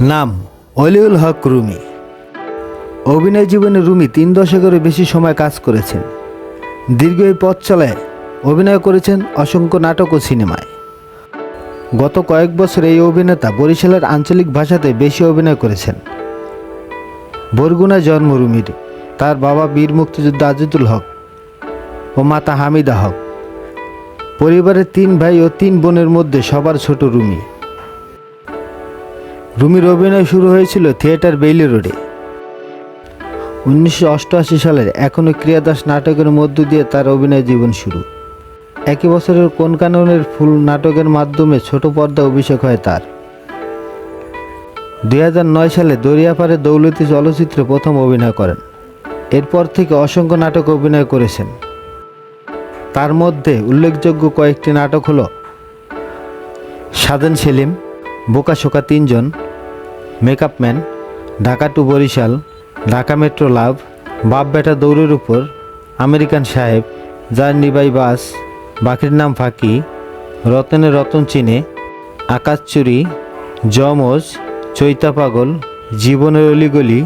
নাম অলিউল হক রুমি। অভিনয় জীবনে রুমি তিন দশকেরও বেশি সময় কাজ করেছেন। দীর্ঘ এই পথ চলায় অভিনয় করেছেন অসংখ্য নাটক ও সিনেমায়। গত কয়েক বছর এই অভিনেতা বরিশালের আঞ্চলিক ভাষাতে বেশি অভিনয় করেছেন। বরগুনা জন্ম রুমির, তার বাবা বীর মুক্তিযোদ্ধা আজিদুল হক ও মাতা হামিদা হক। পরিবারের তিন ভাই ও তিন বোনের মধ্যে সবার ছোট রুমি। রুমির অভিনয় শুরু হয়েছিল থিয়েটার বেইলি রোডে। উনিশশো অষ্টআশি সালের এখনও ক্রিয়াদাস নাটকের মধ্য দিয়ে তার অভিনয় জীবন শুরু। একই বছরের কোন কাননের ফুল নাটকের মাধ্যমে ছোট পর্দা অভিষেক হয় তার? দুই নয় সালে দরিয়াপাড়ে দৌলতি চলচ্চিত্রে প্রথম অভিনয় করেন। এরপর থেকে অসংখ্য নাটক অভিনয় করেছেন। তার মধ্যে উল্লেখযোগ্য কয়েকটি নাটক হলো সাদেন সেলিম বোকা শোকা তিনজন makeup man Dhaka to Barishal, Dhaka metro love বাপ বেটা দৌড়ের উপর, আমেরিকান সাহেব, জার্নি বাই বাস, বাকির নাম ফাঁকি, রতনে রতন চিনে, আকাশ চুরি জমজ চৈতা পাগল, জীবনের অলিগলি,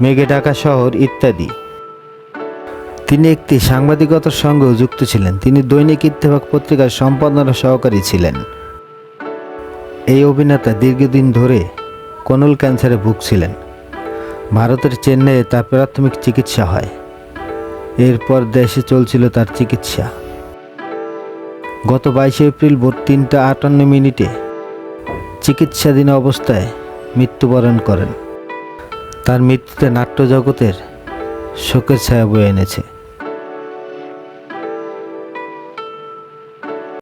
মেঘে ঢাকা শহর ইত্যাদি। তিনি একটি সাংবাদিকতার সঙ্গেও যুক্ত ছিলেন। তিনি দৈনিক ইত্তেফাক পত্রিকার সম্পাদনা সহকারী ছিলেন। এই অভিনেতা দীর্ঘদিন ধরে কনল ক্যান্সারে ভুগছিলেন। ভারতের চেন্নাইয়ে তার প্রাথমিক চিকিৎসা হয়। এরপর দেশে চলছিল তার চিকিৎসা। গত বাইশে এপ্রিল ভোর তিনটা আটান্ন মিনিটে চিকিৎসাধীন অবস্থায় মৃত্যুবরণ করেন। তার মৃত্যুতে নাট্য জগতের শোকের ছায়া বয়ে এনেছে।